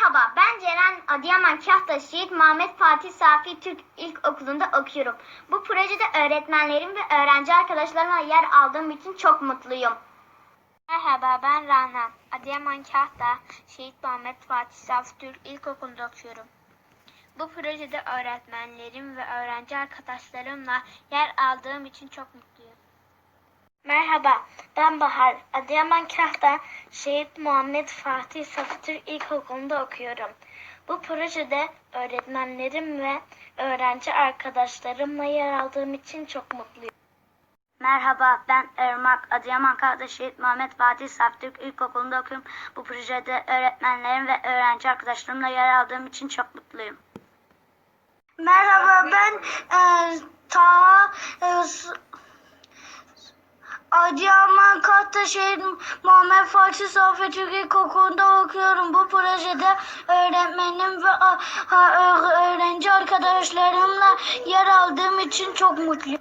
Merhaba, ben Ceren Adıyaman Kahta Şehit Muhammed Fatih Safi Türk İlkokulu'nda okuyorum. Bu projede öğretmenlerim ve öğrenci arkadaşlarımla yer aldığım için çok mutluyum. Merhaba, ben Rana. Adıyaman Kahta Şehit Muhammed Fatih Safi Türk İlkokulu'nda okuyorum. Bu projede öğretmenlerim ve öğrenci arkadaşlarımla yer aldığım için çok mutluyum. Merhaba, ben Bahar. Adıyaman Kahta Şehit Muhammed Fatih Safatürk İlkokulu'nda okuyorum. Bu projede öğretmenlerim ve öğrenci arkadaşlarımla yer aldığım için çok mutluyum. Merhaba, ben Irmak. Adıyaman Kahta Şehit Muhammed Fatih Safatürk İlkokulu'nda okuyorum. Bu projede öğretmenlerim ve öğrenci arkadaşlarımla yer aldığım için çok mutluyum. Merhaba ben e, Adıyaman Kahtaşehir Muhammed Fatih Safi Türk İlkokulu'nda okuyorum. Bu projede öğretmenim ve öğrenci arkadaşlarımla yer aldığım için çok mutluyum.